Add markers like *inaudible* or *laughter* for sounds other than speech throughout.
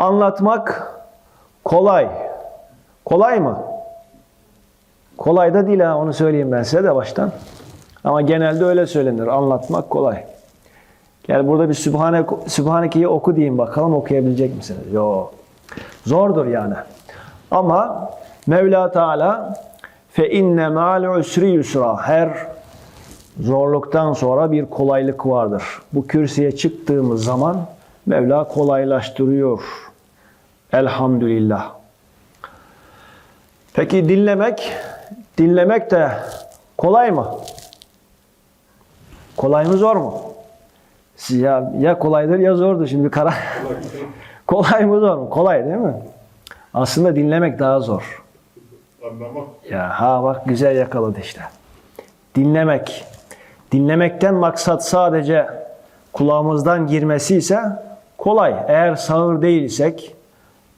Anlatmak kolay. Kolay mı? Kolay da değil ha onu söyleyeyim ben size de baştan. Ama genelde öyle söylenir. Anlatmak kolay. Gel burada bir Sübhane, Sübhaneke'yi oku diyeyim bakalım okuyabilecek misiniz? Yok. Zordur yani. Ama Mevla Teala fe inne ma'al usri yusra her zorluktan sonra bir kolaylık vardır. Bu kürsüye çıktığımız zaman Mevla kolaylaştırıyor. Elhamdülillah. Peki dinlemek, dinlemek de kolay mı? Kolay mı zor mu? Ya, ya kolaydır ya zordur şimdi karar. *laughs* kolay mı zor mu? Kolay değil mi? Aslında dinlemek daha zor. Anlamak. Ya ha bak güzel yakaladı işte. Dinlemek. Dinlemekten maksat sadece kulağımızdan girmesi ise kolay. Eğer sağır değilsek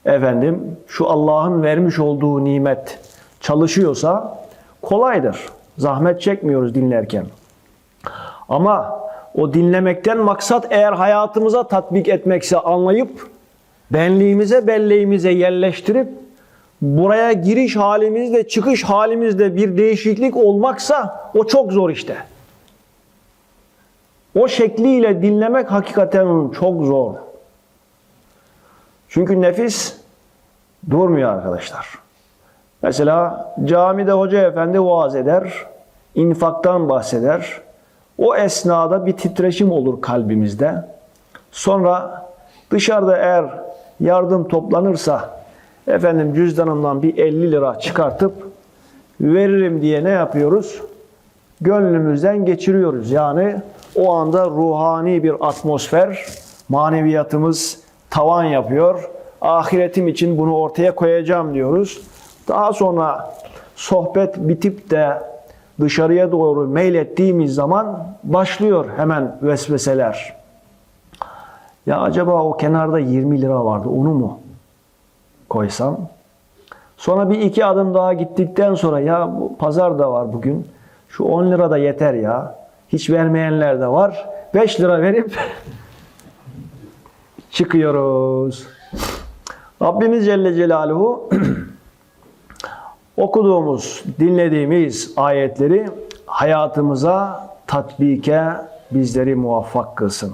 efendim şu Allah'ın vermiş olduğu nimet çalışıyorsa kolaydır. Zahmet çekmiyoruz dinlerken. Ama o dinlemekten maksat eğer hayatımıza tatbik etmekse anlayıp benliğimize belleğimize yerleştirip buraya giriş halimizde çıkış halimizde bir değişiklik olmaksa o çok zor işte. O şekliyle dinlemek hakikaten çok zor. Çünkü nefis durmuyor arkadaşlar. Mesela camide hoca efendi vaaz eder, infaktan bahseder. O esnada bir titreşim olur kalbimizde. Sonra dışarıda eğer yardım toplanırsa efendim cüzdanımdan bir 50 lira çıkartıp veririm diye ne yapıyoruz? Gönlümüzden geçiriyoruz. Yani o anda ruhani bir atmosfer, maneviyatımız tavan yapıyor. Ahiretim için bunu ortaya koyacağım diyoruz. Daha sonra sohbet bitip de dışarıya doğru meylettiğimiz zaman başlıyor hemen vesveseler. Ya acaba o kenarda 20 lira vardı onu mu koysam? Sonra bir iki adım daha gittikten sonra ya bu pazar da var bugün. Şu 10 lira da yeter ya. Hiç vermeyenler de var. 5 lira verip *laughs* çıkıyoruz. Rabbimiz Celle Celaluhu *clears throat* okuduğumuz, dinlediğimiz ayetleri hayatımıza tatbike bizleri muvaffak kılsın.